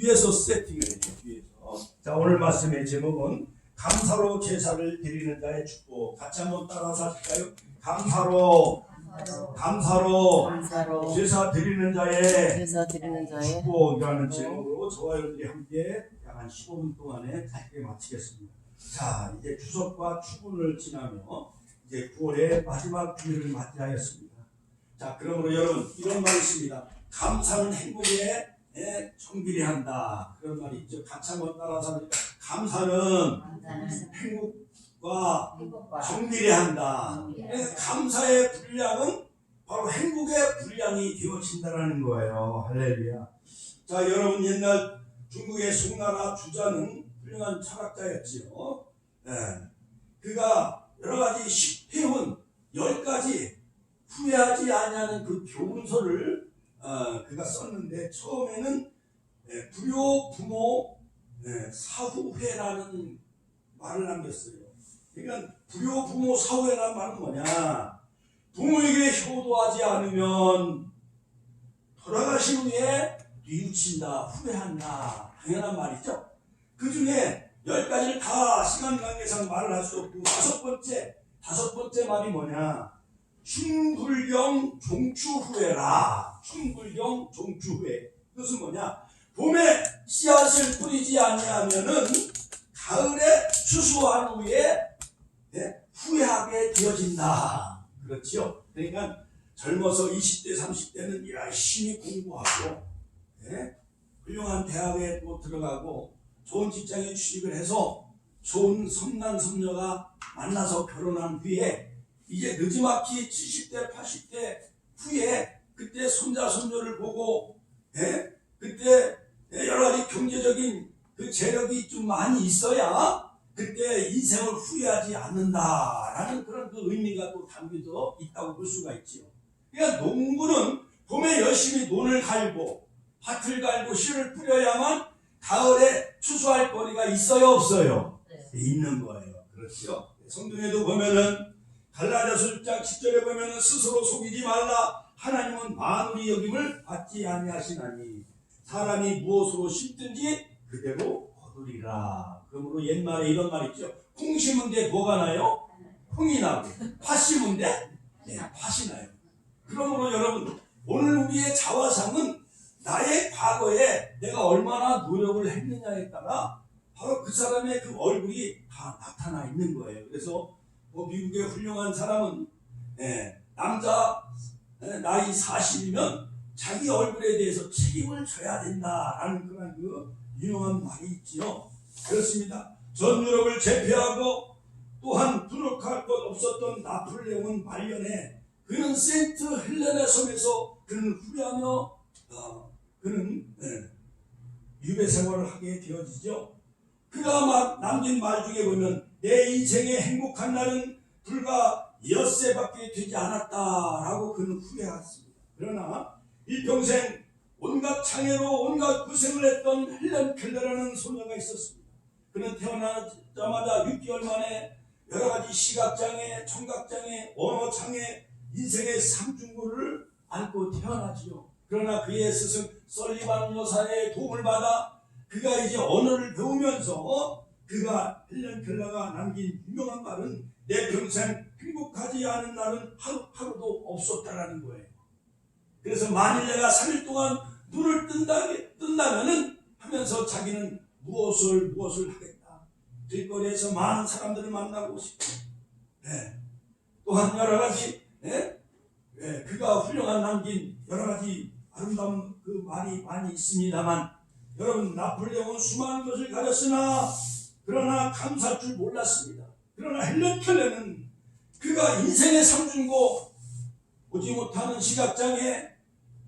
뒤에서 세팅을 해요. 뒤에서. 자 오늘 말씀의 제목은 감사로 제사를 드리는 자의 축복. 같이 한번 따라서 하실까요? 감사로 감사로 감사로 제사 드리는 자의 제사 드리는 자의 축복이라는 제목으로 저와 여러분들이 함께 약 한 15분 동안에 짧게 마치겠습니다. 자, 이제 추석과 추분을 지나며 이제 9월의 마지막 주일을 맞이하였습니다. 자, 그러므로 여러분 이런 말이 있습니다. 감사는 행복에 에, 정비례 한다. 그런 말이 있죠. 같이 한번 따라서 합니다. 감사는 감사는 행복과 정비례 한다. 그래서 감사의 분량은 바로 행복의 분량이 되어진다라는 거예요. 할렐루야. 자, 여러분 옛날 중국의 송나라 주자는 훌륭한 철학자였지요. 예. 그가 여러 가지 10회운 10가지 후회하지 아니하는 그 교훈서를 어, 그가 썼는데 처음에는 예, 불효 부모 예, 사후회라는 말을 남겼어요. 그러니까 불효 부모 사후회라는 말은 뭐냐? 부모에게 효도하지 않으면 돌아가신 후에 뉘우친다, 후회한다. 당연한 말이죠. 그 중에 열 가지를 다 시간 관계상 말을 할 수 없고 다섯 번째, 다섯 번째 말이 뭐냐? 충불경 종추후회라. 충불경 종추후회. 그것은 뭐냐? 봄에 씨앗을 뿌리지 아니하면은 가을에 추수한 후에 네, 후회하게 되어진다. 그렇죠? 그러니까 젊어서 20대, 30대는 열심히 공부하고 예? 훌륭한 대학에 또 들어가고 좋은 직장에 취직을 해서 좋은 선남 선녀가 만나서 결혼한 후에 이제 늦지막히 70대, 80대 후에 그때 손자 손녀를 보고 예? 그때 여러 가지 경제적인 그 재력이 좀 많이 있어야 그때 인생을 후회하지 않는다라는 그런 그 의미가 또 담겨져 있다고 볼 수가 있지요. 그러니까 농부는 봄에 열심히 논을 갈고 밭을 갈고 씨를 뿌려야만 가을에 추수할 거리가 있어요 없어요? 네. 있는 거예요. 그렇죠. 성경에도 보면은 갈라디아서 6장 10절에 보면은 스스로 속이지 말라 하나님은 만우리 여김을 받지 아니하시나니 사람이 무엇으로 심든지 그대로 거두리라. 그러므로 옛말에 이런 말 있죠. 콩 심은 데 뭐가 나요? 콩이 나고 팥 심은 데 네, 팥이 나요. 그러므로 여러분 오늘 우리의 자화상은 나의 과거에 내가 얼마나 노력을 했느냐에 따라 바로 그 사람의 그 얼굴이 다 나타나 있는 거예요. 그래서 뭐 미국의 훌륭한 사람은 예, 남자 예, 나이 40이면 자기 얼굴에 대해서 책임을 져야 된다라는 그런 그 유명한 말이 있지요. 그렇습니다. 전 유럽을 제패하고 또한 부룩할 것 없었던 나폴레옹은 말년에 그는 세인트 헬레네 섬에서 그는 후회하며 어, 그는 예, 유배 생활을 하게 되어지죠. 그가 막 남긴 말 중에 보면 내 인생의 행복한 날은 불과 엿새밖에 되지 않았다라고 그는 후회했습니다. 그러나 일평생 온갖 장애로 온갖 고생을 했던 헬렌 켈러라는 소녀가 있었습니다. 그는 태어나자마자 6개월 만에 여러 가지 시각장애, 청각장애, 언어장애, 인생의 삼중고를 안고 태어나지요. 그러나 그의 스승 설리반 여사의 도움을 받아 그가 이제 언어를 배우면서 그가 헬렌 켈러가 남긴 유명한 말은 내 평생 행복하지 않은 날은 하루, 하루도 없었다라는 거예요. 그래서 만일 내가 3일 동안 눈을 뜬다, 뜬다면은 하면서 자기는 무엇을 무엇을 하겠다. 길거리에서 많은 사람들을 만나고 싶고, 예. 또한 여러 가지, 예? 예, 그가 훌륭한 남긴 여러 가지 아름다운 그 말이 많이 있습니다만, 여러분 나폴레옹은 수많은 것을 가졌으나 그러나 감사할 줄 몰랐습니다. 그러나 헬렌 켈레는 그가 인생의 삼중고 보지 못하는 시각장애,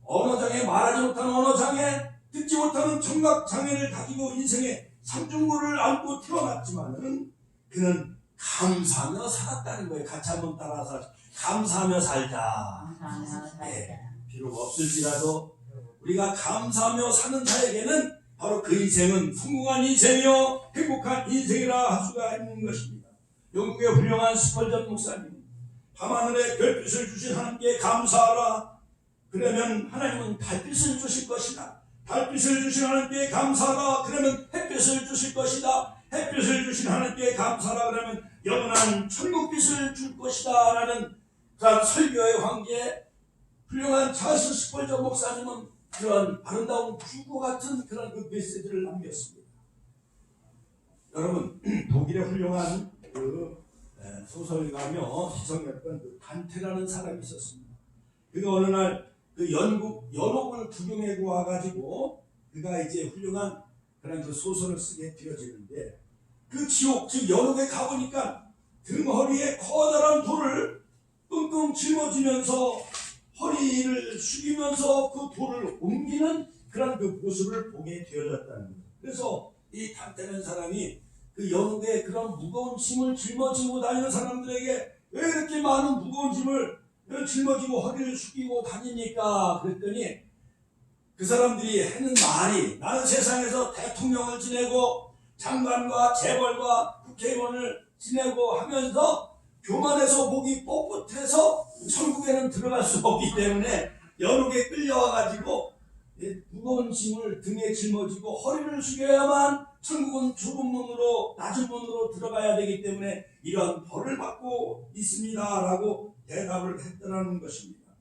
언어장애, 말하지 못하는 언어장애, 듣지 못하는 청각장애를 가지고 인생의 삼중고를 안고 태어났지만은 그는 감사하며 살았다는 거예요. 같이 한번 따라서 감사하며 살자. 감사하며 예, 살자. 비록 없을지라도 우리가 감사하며 사는 자에게는 바로 그 인생은 성공한 인생이요 행복한 인생이라 할 수가 있는 것입니다. 영국의 훌륭한 스펄전 목사님 밤하늘에 별빛을 주신 하나님께 감사하라. 그러면 하나님은 달빛을 주실 것이다. 달빛을 주신 하나님께 감사하라. 그러면 햇빛을 주실 것이다. 햇빛을 주신 하나님께 감사하라. 그러면 영원한 천국빛을 줄 것이다. 라는 그런 설교의 관계에 훌륭한 찰스 스펄저 목사님은 그런 아름다운 구구 같은 그런 그 메시지를 남겼습니다. 여러분 독일의 훌륭한 그 에, 소설가며 시성했던 그 단테라는 사람이 있었습니다. 그가 어느 날그 연국 연옥을 구경하고 와가지고 그가 이제 훌륭한 그런 그 소설을 쓰게 되어지는데 그 지옥 즉 연옥에 가보니까 등 허리에 커다란 돌을 끙끙 짊어지면서 허리를 숙이면서 그 돌을 옮기는 그런 그 모습을 보게 되어졌다는 거예요. 그래서 이 단테는 사람이 그 연옥에 그런 무거운 짐을 짊어지고 다니는 사람들에게 왜 이렇게 많은 무거운 짐을 짊어지고 허리를 숙이고 다닙니까? 그랬더니 그 사람들이 하는 말이 나는 세상에서 대통령을 지내고 장관과 재벌과 국회의원을 지내고 하면서 교만해서 목이 뻣뻣해서 천국에는 들어갈 수 없기 때문에 연옥에 끌려와가지고 이 무거운 짐을 등에 짊어지고 허리를 숙여야만 천국은 좁은 문으로 낮은 문으로 들어가야 되기 때문에 이런 벌을 받고 있습니다라고 대답을 했더라는 것입니다.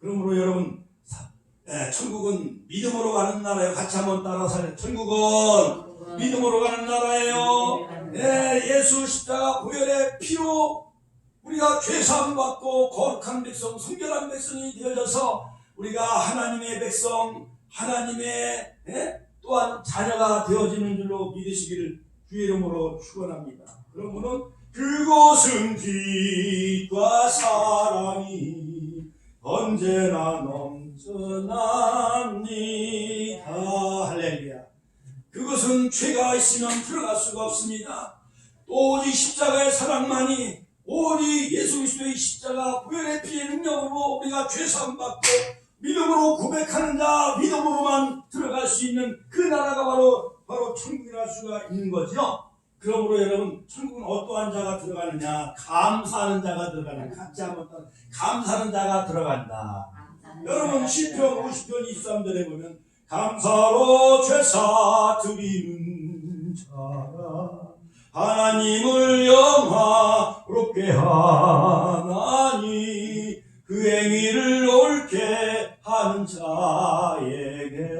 그러므로 여러분 사- 예, 천국은 믿음으로 가는 나라예요. 같이 한번 따라서 천국은 믿음으로 가는 나라예요. 네, 예수 십자가 보혈의 피로 우리가 죄사함 받고 거룩한 백성, 성결한 백성이 되어져서 우리가 하나님의 백성, 하나님의 예? 또한 자녀가 되어지는 줄로 믿으시기를 주의 이름으로 축원합니다. 그러므로 그곳은 빛과 사랑이 언제나 넘쳐납니다. 할렐루야. 그것은 죄가 있으면 들어갈 수가 없습니다. 또 오직 십자가의 사랑만이 오직 예수 그리스도의 십자가 구별의 피의 능력으로 우리가 죄사함 받고 믿음으로 고백하는 자 믿음으로만 들어갈 수 있는 그 나라가 바로 바로 천국이랄 수가 있는 거죠. 그러므로 여러분 천국은 어떠한 자가 들어가느냐 감사하는 자가 들어가는 같이 한번 감사하는 자가 들어간다. 여러분 시편 50편 23절에 보면 감사로 죄사 드리는 자가 하나님을 영화롭게 하나니 그 행위를 옳게 하는 자에게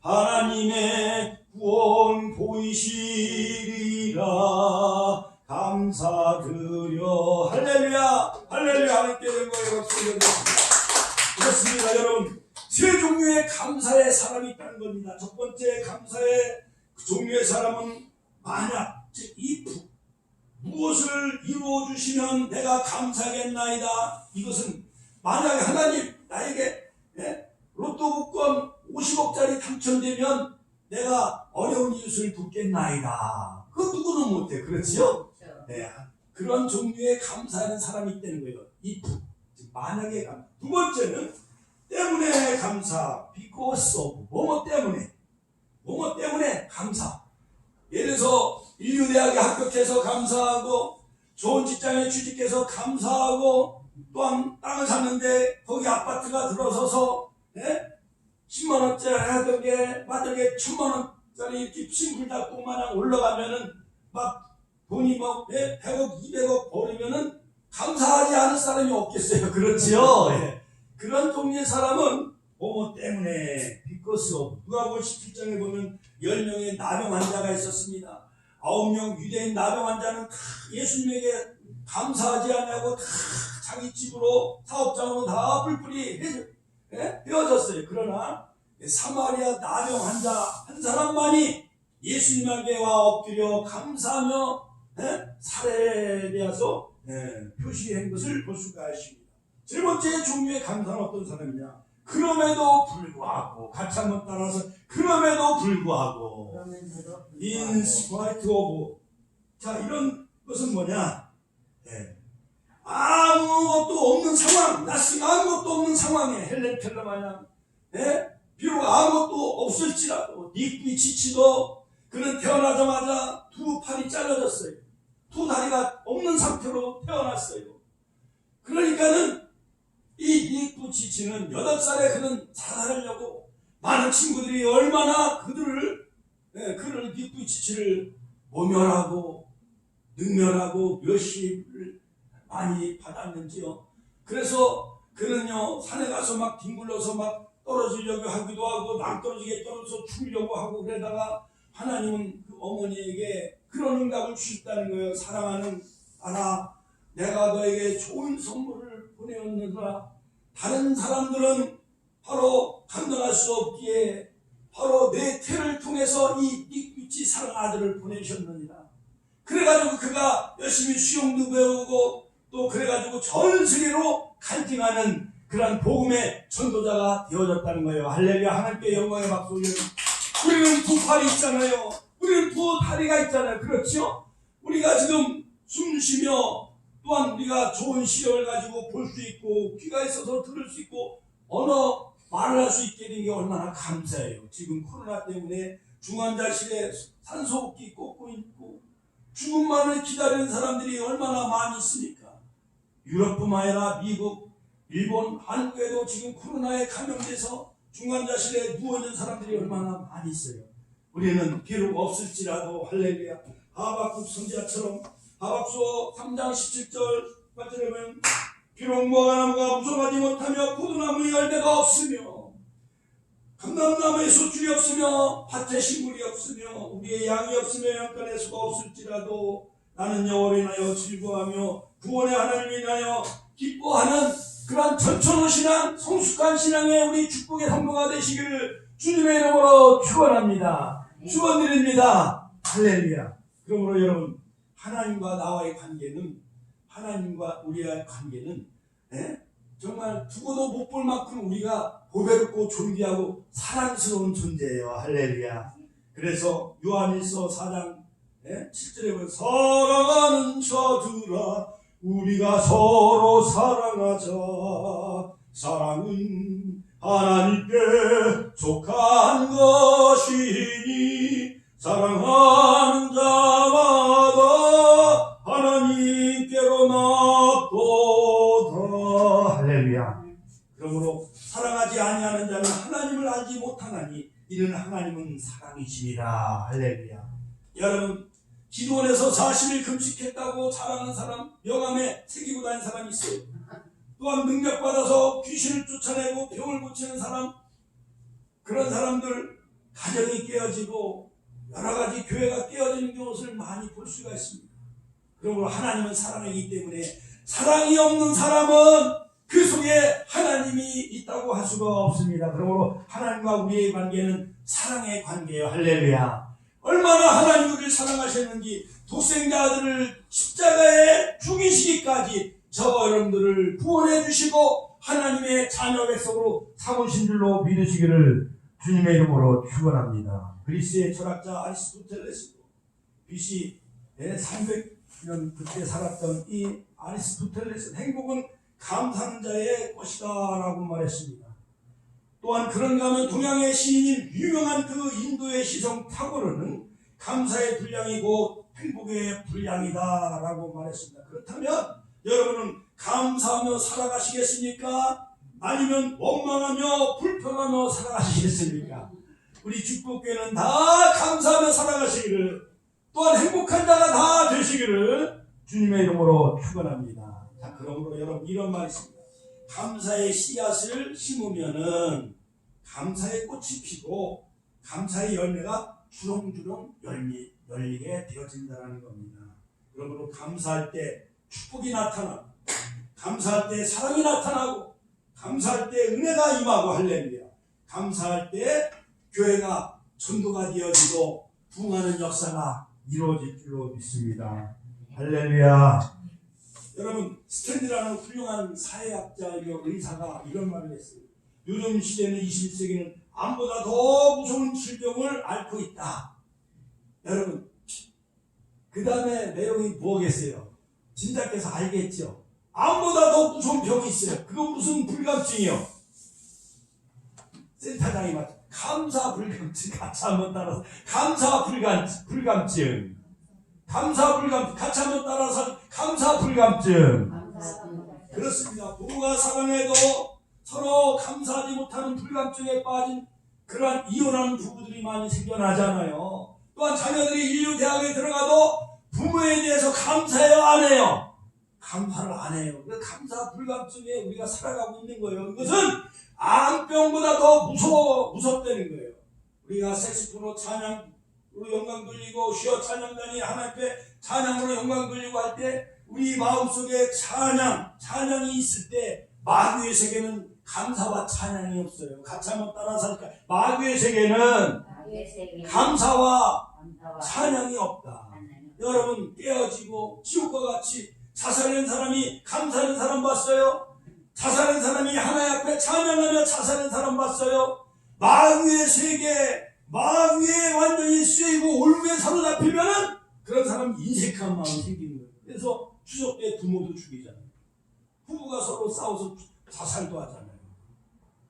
하나님의 구원 보이시리라. 감사드려. 할렐루야. 할렐루야. 하나님께 영광의 박수 올려드립니다. 그렇습니다 여러분. 세 종류의 감사의 사람이 있다는 겁니다. 첫 번째 감사의 그 종류의 사람은 만약 즉이 무엇을 이루어 주시면 내가 감사하겠나이다 이것은 만약에 하나님 나에게 예? 로또 복권 50억짜리 당첨되면 내가 어려운 이웃을 돕겠나이다 그 누구는 못해 그렇지요? 네, 그런 종류의 감사하는 사람이 있다는 거예요. if, 즉 만약의 감. 두 번째는 때문에 감사, because of, 뭐뭐 때문에, 뭐뭐 때문에 감사. 예를 들어서 인류대학에 합격해서 감사하고, 좋은 직장에 취직해서 감사하고, 또한 땅을 샀는데 거기 아파트가 들어서서 예? 10만 원짜리 하던 게 만약에 천만 원짜리 이렇게 싱글 닫고 마냥 올라가면은 막 돈이 막 100억, 200억 벌으면은 감사하지 않을 사람이 없겠어요. 그렇지요? 예. 그런 종류의 사람은 뭐뭐 때문에 because of 누가복음 17장에 보면 10명의 나병 환자가 있었습니다. 9명 유대인 나병 환자는 다 예수님에게 감사하지 않냐고 다 자기 집으로 사업장으로 다 뿔뿔이 해- 예? 헤어졌어요. 그러나 사마리아 나병 환자 한 사람만이 예수님에게 와 엎드려 감사하며 예? 살에 대해서 예, 표시한 것을 볼 수가 있습니다. 세 번째 종류의 감사는 어떤 사람이냐? 그럼에도 불구하고 같이 한번 따라서 그럼에도 불구하고 in spite of 자 이런 것은 뭐냐? 예. 아무것도 없는 상황, 나스 아무것도 없는 상황에 헬렌 켈러 마냥 예? 비록 아무것도 없을지라도 지치도 그는 태어나자마자 두 팔이 잘라졌어요. 두 다리가 없는 상태로 태어났어요. 그러니까는 이 닉부 지치는 여덟 살에 그는 자살하려고 많은 친구들이 얼마나 그들을 예, 그를 뒷부치치를 모멸하고 능멸하고 멸시를 많이 받았는지요. 그래서 그는요 산에 가서 막 뒹굴러서 막 떨어지려고 하기도 하고 낭떠러지게 떨어져서 죽으려고 하고 그러다가 하나님은 그 어머니에게 그런 응답을 주셨다는 거예요. 사랑하는 아나 내가 너에게 좋은 선물을 보내었느라 다른 사람들은 바로 감당할 수 없기에 바로 내 태를 통해서 이 닉비치 사랑 아들을 보내셨느니라. 그래가지고 그가 열심히 수영도 배우고 또 그래가지고 전 세계로 간증하는 그런 복음의 전도자가 되어졌다는 거예요. 할렐루야 하나님께 영광의 박수 올려요. 우리는 두 팔이 있잖아요. 우리는 두 다리가 있잖아요. 그렇죠? 우리가 지금 숨 쉬며 또한 우리가 좋은 시력을 가지고 볼 수 있고 귀가 있어서 들을 수 있고 언어 말을 할 수 있게 된 게 얼마나 감사해요. 지금 코로나 때문에 중환자실에 산소호흡기 꽂고 있고 죽음만을 기다리는 사람들이 얼마나 많이 있습니까? 유럽뿐만 아니라 미국, 일본, 한국에도 지금 코로나에 감염돼서 중환자실에 누워있는 사람들이 얼마나 많이 있어요. 우리는 비록 없을지라도 할렐루야 하박국 선지자처럼 하박서 3장 17절 빠지려 보면 비록 무화과나무가 무성하지 못하며 포도나무에 열매가 없으며 감람나무에 소출이 없으며 밭에 식물이 없으며 우리의 양이 없으며 양간의 수가 없을지라도 나는 여호와를 인하여 즐거워하며 구원의 하나님을 인하여 기뻐하는 그러한 전천후 신앙, 성숙한 신앙의 우리 축복의 성도가 되시기를 주님의 이름으로 축원합니다. 축원드립니다. 할렐루야. 그러므로 여러분 하나님과 나와의 관계는 하나님과 우리의 관계는 예? 정말 두고도 못 볼 만큼 우리가 보배롭고 존귀하고 사랑스러운 존재예요. 할렐루야. 그래서 요한일서 4장 예? 7절에 보면 사랑하는 자들아 우리가 서로 사랑하자 사랑은 하나님께 속한 것이니 사랑하는 자 알지 못하나니 이는 하나님은 사랑이십니다. 할렐루야. 여러분 기도원에서 40일 금식했다고 자랑하는 사람 명함에 새기고 다니는 사람이 있어요. 또한 능력받아서 귀신을 쫓아내고 병을 고치는 사람 그런 사람들 가정이 깨어지고 여러 가지 교회가 깨어지는 것을 많이 볼 수가 있습니다. 그러므로 하나님은 사랑이기 때문에 사랑이 없는 사람은 그 속에 하나님이 있다고 할 수가 없습니다. 그러므로 하나님과 우리의 관계는 사랑의 관계예요. 할렐루야. 얼마나 하나님 우리를 사랑하셨는지 독생자 아들을 십자가에 죽이시기까지 저 여러분들을 구원해 주시고 하나님의 자녀 백성으로 삼으신 줄로 믿으시기를 주님의 이름으로 축원합니다. 그리스의 철학자 아리스토텔레스도 BC 300년 그때 살았던 이 아리스토텔레스 행복은 감사하는 자의 것이다라고 말했습니다. 또한 그런가 하면 동양의 시인인 유명한 그 인도의 시성 타고르는 감사의 분량이고 행복의 분량이다라고 말했습니다. 그렇다면 여러분은 감사하며 살아가시겠습니까? 아니면 원망하며 불평하며 살아가시겠습니까? 우리 축복교회는 다 감사하며 살아가시기를 또한 행복한 자가 다 되시기를 주님의 이름으로 축원합니다. 자, 그러므로 여러분 이런 말이 있습니다. 감사의 씨앗을 심으면은 감사의 꽃이 피고 감사의 열매가 주렁주렁 열리, 열리게 되어진다는 겁니다. 그러므로 감사할 때 축복이 나타나고 감사할 때 사랑이 나타나고 감사할 때 은혜가 임하고 할렐루야 감사할 때 교회가 전도가 되어지고 부흥하는 역사가 이루어질 줄로 믿습니다 할렐루야 여러분 스탠드라는 훌륭한 사회학자이며 의사가 이런 말을 했어요. 요즘 시대는 21세기는 암보다 더 무서운 질병을 앓고 있다. 여러분 그 다음에 내용이 뭐겠어요? 짐작해서 알겠죠? 암보다 더 무서운 병이 있어요. 그거 무슨 불감증이요? 센터장이 맞 감사 불감증 같이 한번 따라서. 감사 불감 불감증 감사 불감 같이 한번 따라서 감사 불감증 그렇습니다. 부부가 사랑해도 서로 감사하지 못하는 불감증에 빠진 그러한 이혼하는 부부들이 많이 생겨나잖아요. 또한 자녀들이 인류 대학에 들어가도 부모에 대해서 감사해요, 안 해요? 감사를 안 해요. 그 감사 불감 속에 우리가 살아가고 있는 거예요. 이것은 암병보다 더 무서워, 무섭다는 거예요. 우리가 색소폰으로 찬양으 로 영광 돌리고 쉬어 찬양단이 하나님 앞에 찬양으로 영광 돌리고 할 때 우리 마음속에 찬양, 찬양이 있을 때 마귀의 세계는 감사와 찬양이 없어요. 같이 한번 따라서 할까요? 마귀의 세계는 감사와 찬양이 없다. 여러분 깨어지고 지옥과 같이 자살한 사람이 감사하는 사람 봤어요? 자살한 사람이 하나님 앞에 찬양하며 자살한 사람 봤어요? 마귀의 세계, 마귀에 완전히 쓰이고 올무에 사로잡히면은 그런 사람 인색한 마음이 생기는 거예요. 그래서 추석 때 부모도 죽이잖아요. 부부가 서로 싸워서 자살도 하잖아요.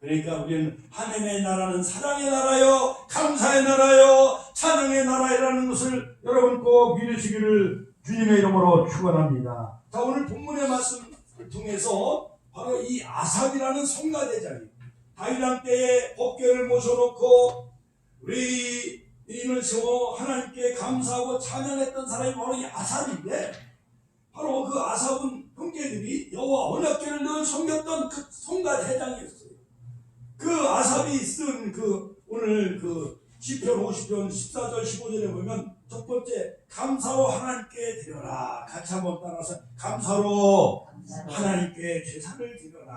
그러니까 우리는 하나님의 나라는 사랑의 나라요, 감사의 나라요, 찬양의 나라라는 것을 여러분 꼭 믿으시기를 주님의 이름으로 축원합니다. 자 오늘 본문의 말씀을 통해서 바로 이 아삽이라는 성가대장이 다윗왕 때에 법궤를 모셔놓고 우리 인을 세워 하나님께 감사하고 찬양했던 사람이 바로 이 아삽인데 바로 그 아삽은 형제들이 여호와 언약궤를 늘 섬겼던 그 성가대장이었어요. 그 아삽이 쓴 그 오늘 그 시편 50편 14절 15절에 보면 첫 번째 감사로 하나님께 드려라. 같이 한번 따라서 감사로 하나님께 제사를 드려라.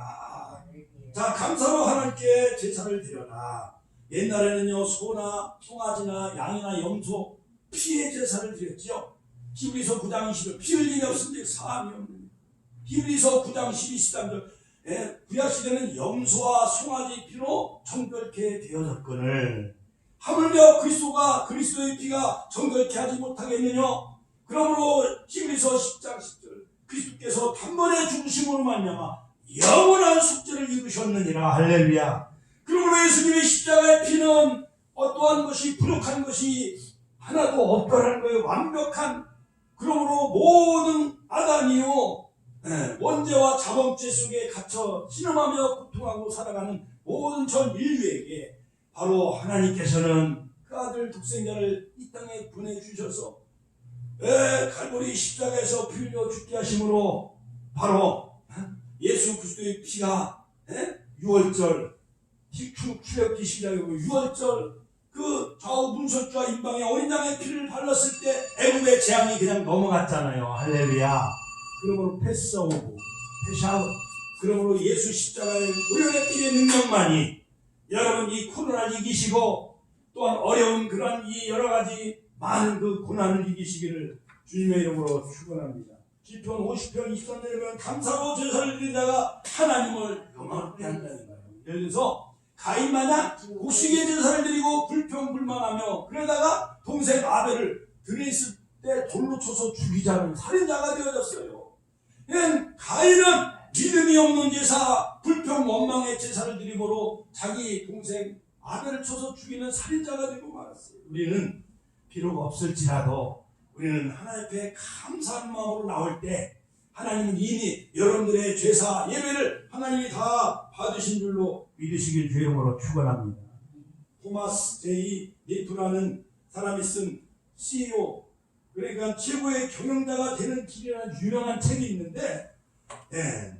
하나님을 자 감사로 하나님께 제사를 드려라. 옛날에는요 소나 송아지나 양이나 염소 피의 제사를 드렸죠 히브리서 9장 20절 피 흘림이 없으면 사함이 없는. 히브리서 9장 12, 13절 예, 구약 시대는 염소와 송아지 피로 정결케 되어졌거늘. 하물며 그리스도가 그리스도의 피가 정결케 하지 못하겠느냐 그러므로 히브리서 10장 10절 그리스도께서 단번에 죽으심으로 말미암아 영원한 숙제를 이루셨느니라. 할렐루야. 그러므로 예수님의 십자가의 피는 어떠한 것이 부족한 것이 하나도 없더라는 거예요 완벽한 그러므로 모든 아담이요 예, 원죄와 자범죄 속에 갇혀 신음하며 고통하고 살아가는 모든 전 인류에게 바로 하나님께서는 그 아들 독생자를 이 땅에 보내주셔서 예, 갈보리 십자가에서 피 흘려 죽게 하심으로 바로 예, 예수 그리스도의 피가 예, 6월절 출애굽기 시작이고 6월절 그 좌우 문설주와 인방에 어린 양의 피를 발랐을 때 애굽의 재앙이 그냥 넘어갔잖아요. 할렐루야 그러므로 패스오고 패샤웃 그러므로 예수 십자가의 무료의 피의 능력만이 여러분 이 코로나를 이기시고 또한 어려운 그런 이 여러 가지 많은 그 고난을 이기시기를 주님의 이름으로 축원합니다. 시편 50편 23절에 보면 감사로 제사를 드리다가 하나님을 영화롭게 한다는 거예요. 예를 들어서 가인마냥 곡식의 제사를 드리고 불평불만하며 그러다가 동생 아벨을 들이있을 때 돌로 쳐서 죽이자는 살인자가 되어졌어요. 가인은 믿음이 없는 제사, 불평 원망의 제사를 드림으로 자기 동생 아벨을 쳐서 죽이는 살인자가 되고 말았어요. 우리는 비록 없을지라도 우리는 하나님 앞에 감사한 마음으로 나올 때 하나님은 이미 여러분들의 제사 예배를 하나님이 다 받으신 줄로 믿으시길 주임으로 축원합니다. 토마스 제이 니프라는 사람이 쓴 CEO 그러니까 최고의 경영자가 되는 길이라는 유명한 책이 있는데 예.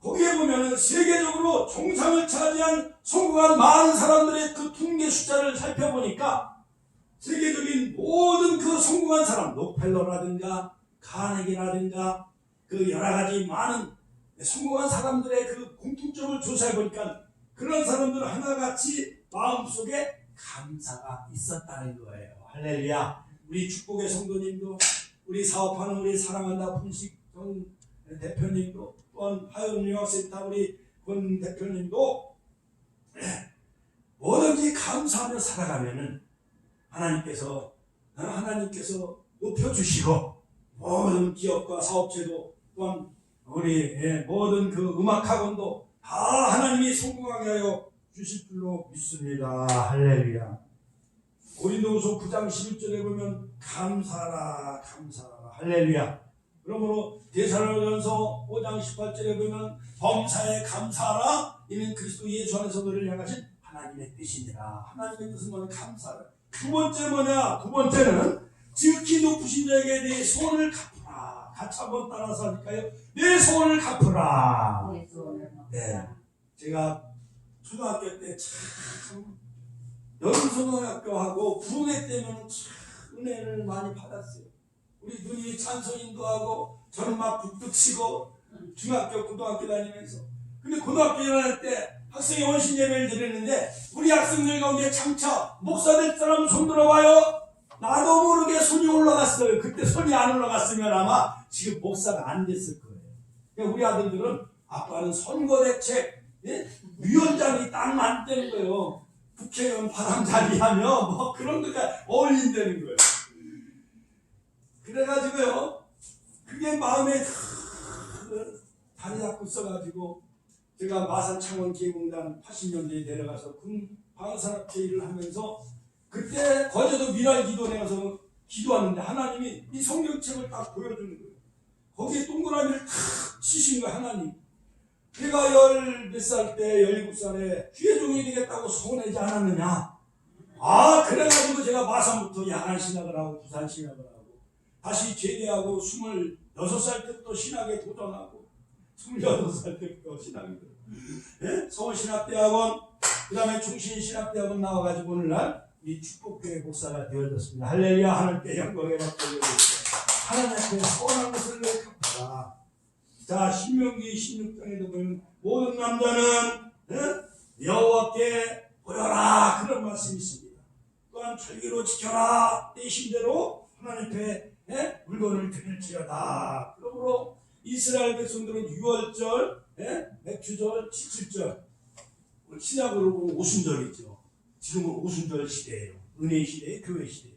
거기에 보면은 세계적으로 정상을 차지한 성공한 많은 사람들의 그 통계 숫자를 살펴보니까 세계적인 모든 그 성공한 사람, 록펠러라든가 카네기라든가 그 여러 가지 많은 성공한 사람들의 그 공통점을 조사해 보니까 그런 사람들은 하나같이 마음속에 감사가 있었다는 거예요. 할렐루야. 우리 축복의 성도님도 우리 사업하는 우리 사랑한다 정 대표님도 또한 하연유학센터 우리 권 대표님도 뭐든지 감사하며 살아가면은 하나님께서 어, 하나님께서 높여주시고 모든 기업과 사업체도 또한 우리 예, 모든 그 음악학원도 다 하나님이 성공하게 하여 주실 줄로 믿습니다. 할렐루야. 고린도후서 9장 11절에 보면 감사라 감사라 할렐루야. 그러므로 대사로전서 5장 18절에 보면 범사에 감사하라 이는 그리스도 예수 안에서 너를 향하신 하나님의 뜻이니라. 하나님의 뜻은 뭐냐? 감사를. 두 번째 뭐냐? 두 번째는 지극히 높으신 자에게 내 소원을 갚으라. 같이 한번 따라서 하니까요. 내 소원을 갚으라. 네. 제가 초등학교 때 참 여름초등학교하고 부흥회 때는 참 은혜를 많이 받았어요. 우리 누이 찬송인도 하고 저는 막 북도 치고 중학교 고등학교 다니면서 근데 고등학교 다닐 때 학생의 원신 예배를 드리는데 우리 학생들 가운데 장차 목사 될 사람 손 들어봐요. 나도 모르게 손이 올라갔어요. 그때 손이 안 올라갔으면 아마 지금 목사가 안 됐을 거예요. 그러니까 우리 아들들은 아빠는 선거 대책 예? 위원장이 딱 맞다는 거예요. 국회의원 바람잡이하며 뭐 그런 거가 어울린다는 거예요. 그래가지고요. 그게 마음에 크- 다리 잡고 있어가지고 제가 마산 창원 기획공단 80년대에 내려가서 군 방산업체 일을 하면서 그때 거제도 미랄 기도원에 가서 기도하는데 하나님이 이 성경책을 딱 보여주는 거예요. 거기에 동그라미를 탁 치신 거예요, 하나님. 내가 열 몇 살 때, 열일곱 살에 귀회종이 되겠다고 소원하지 않았느냐? 아, 그래가지고 제가 마산부터 야간 신학을 하고 부산 신학을 하고 다시 제대하고 스물여섯 살 때부터 신학에 도전하고 스물여섯 살 때부터 도전. 예? 서울신학대학원, 그 다음에 중신신학대학원 나와가지고 오늘날 이 축복교회 목사가 되어졌습니다. 할렐루야, 하나님께 영광에 받고 하나님 앞에 소원한 것을 갚아라. 자, 신명기 16장에도 보면 모든 남자는 예? 여호와께 보여라 그런 말씀이 있습니다. 또한 절기로 지켜라 내 힘대로 하나님 앞에 예? 물건을 드릴지어다. 그러므로 이스라엘 백성들은 6월절, 예? 맥주절, 칠칠절 뭐 신약으로 보면 오순절이죠. 지금은 오순절 시대예요. 은혜 시대, 교회 시대.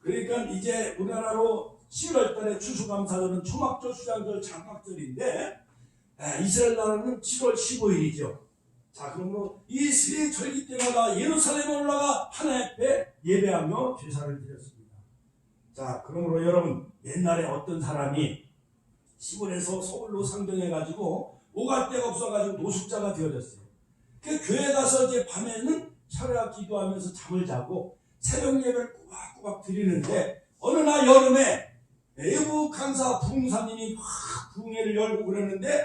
그러니까 이제 우리나라로 11월 달에 추수감사절은 초막절, 수장절, 장막절인데 에, 이스라엘 나라는 7월 15일이죠. 자, 그러므로 이세 절기 때마다 예루살렘에 올라가 하나님 앞에 예배하며 제사를 드렸습니다. 자, 그러므로 여러분 옛날에 어떤 사람이 시골에서 서울로 상정해가지고 오갈 데가 없어가지고 노숙자가 되어졌어요. 그 교회 가서 이제 밤에는 철야 기도하면서 잠을 자고 새벽 예배를 꼬박꼬박 드리는데 어느 날 여름에 외부 강사 부흥사님이 막 부흥회를 열고 그랬는데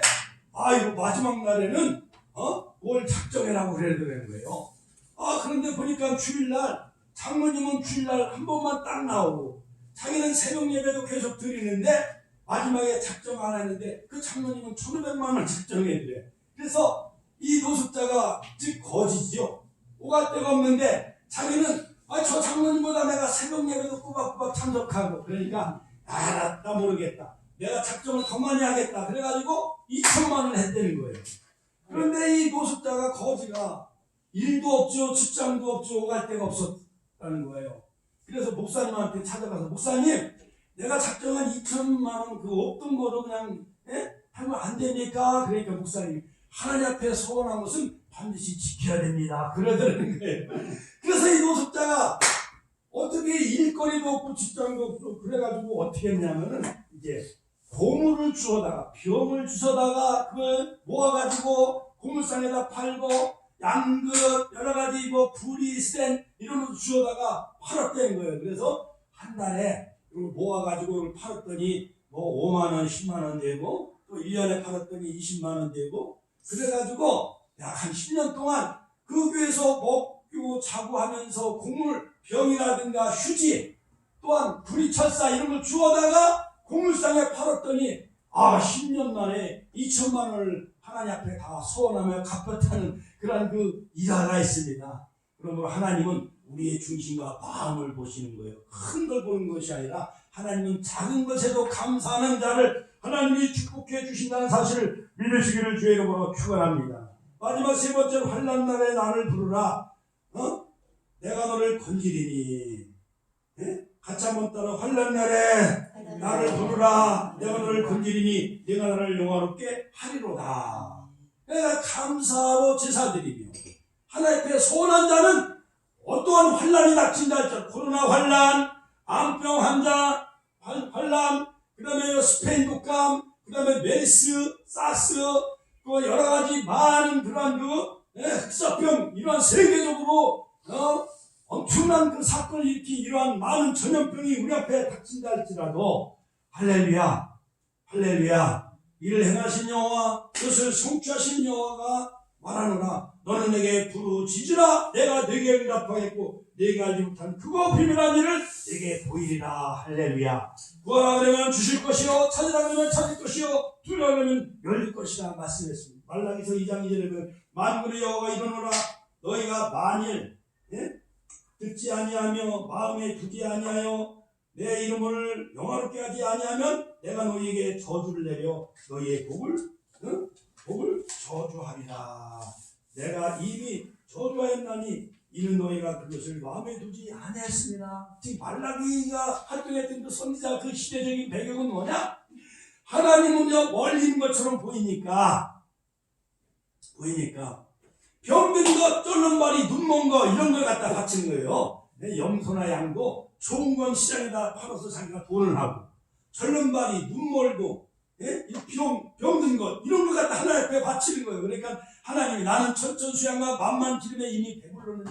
아 이거 마지막 날에는 어 뭘 작정해라고 그러더라는 거예요. 아 그런데 보니까 주일날 장모님은 주일날 한 번만 딱 나오고 자기는 새벽 예배도 계속 드리는데 마지막에 작정 안 했는데 그 장모님은 1,500만 원 작정해드래. 그래서 이 노숙자가 즉 거지죠. 오갈 데가 없는데 자기는 아, 저 장모님보다 내가 새벽 예배도 꼬박꼬박 참석하고 그러니까 알았다 모르겠다. 내가 작정을 더 많이 하겠다. 그래가지고 2천만 원을 했다는 거예요. 그런데 이 노숙자가 거지가 일도 없죠, 직장도 없죠, 오갈 데가 없었다는 거예요. 그래서 목사님한테 찾아가서 목사님, 내가 작정한 2천만 원 그 없던 거로 그냥 예? 하면 안 됩니까? 그러니까 목사님 하나님 앞에 소원한 것은 반드시 지켜야 됩니다. 그러더라는 거예요. 그래서 이 노숙자가 어떻게 일거리도 없고 직장도 없고 그래가지고 어떻게 했냐면은 이제 고물을 주워다가 병을 주워다가 그걸 모아가지고 고물상에다 팔고 양긋 여러 가지 뭐 부리 센 이런 거 주워다가 팔았다는 거예요. 그래서 한 달에 이걸 모아가지고 이걸 팔았더니 뭐 5만 원, 10만 원 되고 또 1년에 팔았더니 20만 원 되고 그래가지고 약 한 10년 동안 그 교회에서 먹고 자고 하면서 곡물 병이라든가 휴지 또한 구리철사 이런 걸 주워다가 곡물상에 팔았더니 아 10년 만에 2천만 원을 하나님 앞에 다 소원하며 갚았다는 그런 그 일화가 있습니다. 그러므로 하나님은 우리의 중심과 마음을 보시는 거예요. 큰 걸 보는 것이 아니라 하나님은 작은 것에도 감사하는 자를 하나님이 축복해 주신다는 사실을 믿으시기를 주의 이름으로 축원합니다. 마지막 세 번째로 환란 날에 나를 부르라. 어? 내가 너를 건지리니. 예? 같이 한번 따라 환란 날에 나를 부르라. 내가 너를 건지리니 내가 너를 영화롭게 하리로다. 내가 감사로 제사드리며 하나님 앞에 소원한 자는 어떠한 환란이 닥친다 할지라 코로나 환란, 암병 환자 환- 환란, 그 다음에 스페인 독감, 그 다음에 메르스, 사스, 또 여러 가지 많은 그러한 그 예, 흑사병 이러한 세계적으로 어, 엄청난 그 사건을 일으킨 이러한 많은 전염병이 우리 앞에 닥친다 할지라도 할렐루야 할렐루야. 이를 행하신 여호와 그것을 성취하신 여호와가 말하노라. 너는 내게 부르짖으라. 내가 내게 응답하겠고 내가 알지 못한 그거 비밀한 일을 내게 보이리라. 할렐루야. 구하라 그러면 주실 것이요 찾으라 그러면 찾을 것이요 두려라 그러면 열릴 것이라 말씀했습니다. 말라기서 2장 2절에 보면 만군의 여호와가 이르노라. 너희가 만일 예? 듣지 아니하며 마음에 두지 아니하여 내 이름을 영화롭게 하지 아니하면 내가 너희에게 저주를 내려 너희의 복을 응? 복을 저주하리라. 내가 이미 저주하였나니 이는 너희가 그것을 마음에 두지 아니했습니다. 지금 말라기가 활동했던 그 선지자 그 시대적인 배경은 뭐냐? 하나님은요 멀리 있는 것처럼 보이니까 보이니까 병든 것, 쫄는 말이 눈먼 거 이런 걸 갖다 바치는 거예요. 내 염소나 양도 좋은 건 시장에다 팔아서 자기가 돈을 하고 절름발이 눈멀고 예? 이 병, 병든 것 이런 걸 갖다 하나님 앞에 바치는 거예요. 그러니까 하나님이 나는 천천수양과 만만 기름에 이미 배불렀는데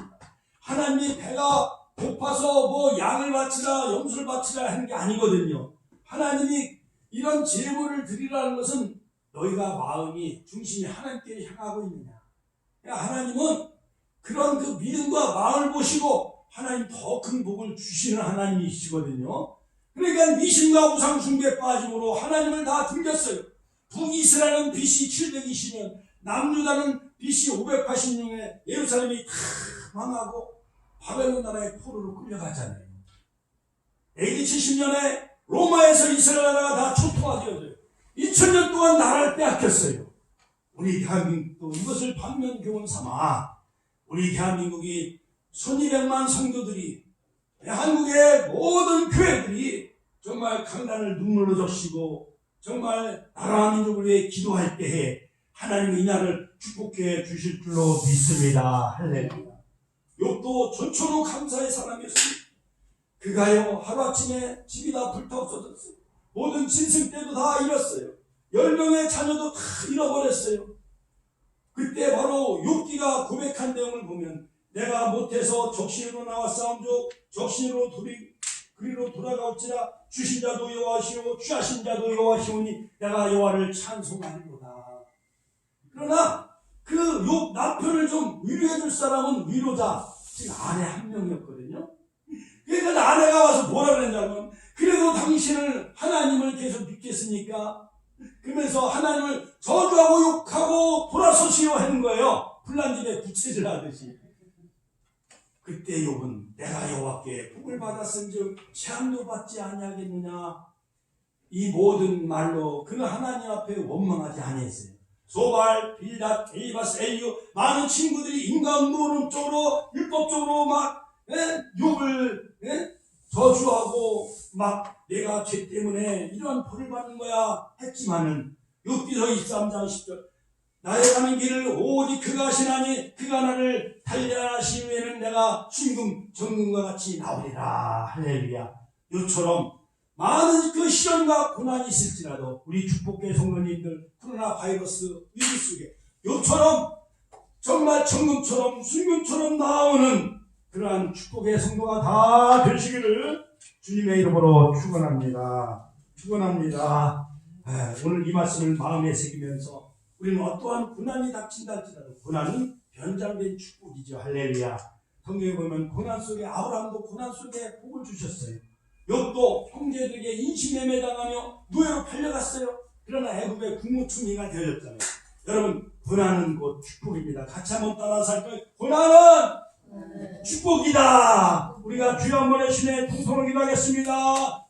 하나님이 배가 고파서 뭐 양을 바치라 염소를 바치라 하는 게 아니거든요. 하나님이 이런 제물을 드리라는 것은 너희가 마음이 중심이 하나님께 향하고 있느냐. 하나님은 그런 그 믿음과 마음을 보시고 하나님 더 큰 복을 주시는 하나님이시거든요. 그러니까 미신과 우상 숭배에 빠짐으로 하나님을 다 등겼어요. 북이스라엘은 BC 720년, 남유다는 BC 586년에 예루살렘이 다 망하고 바벨론 나라의 포로로 끌려갔잖아요. AD 70년에 로마에서 이스라엘 나라가 다 초토화되어져요. 2000년 동안 나라를 빼앗겼어요. 우리 대한민국도 이것을 반면 교훈 삼아 우리 대한민국이 1200만 성도들이 한국의 모든 교회들이 정말 강단을 눈물로 적시고 정말 나라와 민족을 위해 기도할 때에 하나님이 이 날을 축복해 주실 줄로 믿습니다. 할렐루야. 욥도 전초로 감사의 사람이었습니다. 그가요 하루아침에 집이 다 불타 없어졌어요. 모든 짐승 때도 다 잃었어요. 열 명의 자녀도 다 잃어버렸어요. 그때 바로 욥기가 고백한 내용을 보면 내가 못해서 적신으로 나와 싸움조 적신으로 돌이 그리로 돌아가올지라 주신 자도 여호와시오 취하신 자도 여호와시오니 내가 여호와를 찬송하리로다. 그러나 그욥 남편을 좀 위로해 줄 사람은 위로자 즉 아내 한 명이었거든요. 그러니까 아내가 와서 뭐라 그랬냐면 그래도 당신을 하나님을 계속 믿겠습니까? 그러면서 하나님을 저주하고 욕하고 돌아서시오 하는 거예요. 불난집에 부채질 하듯이. 그때 욥은 내가 여호와께 복을 받았은즉 재앙도 받지 아니하겠느냐 이 모든 말로 그는 하나님 앞에 원망하지 아니했어요. 소발, 빌닷, 게이바스, 엘리오 많은 친구들이 인간 노름 쪽으로 율법적으로 막 예? 욕을 예? 저주하고 막 내가 죄 때문에 이러한 벌을 받는 거야 했지만은 욥기서 23장 10절 나의 가는 길을 오직 그가 하시나니 그가 나를 후에는 내가 순금 정금과 같이 나오리라. 할렐루야. 요처럼 많은 그 시련과 고난이 있을지라도 우리 축복계 성도님들 코로나 바이러스 위기 속에 요처럼 정말 정금처럼 순금처럼 나오는 그러한 축복의 성도가 다 되시기를 주님의 이름으로 축원합니다. 축원합니다. 아, 오늘 이 말씀을 마음에 새기면서 우리는 어떠한 고난이 닥친다 할지라도 고난은 변장된 축복이죠. 할렐루야. 성경에 보면 고난 속에 아브라함도 고난 속에 복을 주셨어요. 욥도 형제들에게 인신에 매당하며 노예로 팔려갔어요. 그러나 애굽의 국무총리가 되어졌잖아요. 여러분 고난은 곧 축복입니다. 같이 한번 따라서 할까요? 고난은 축복이다. 우리가 주여 한번 해주시네 통성을 기도하겠습니다.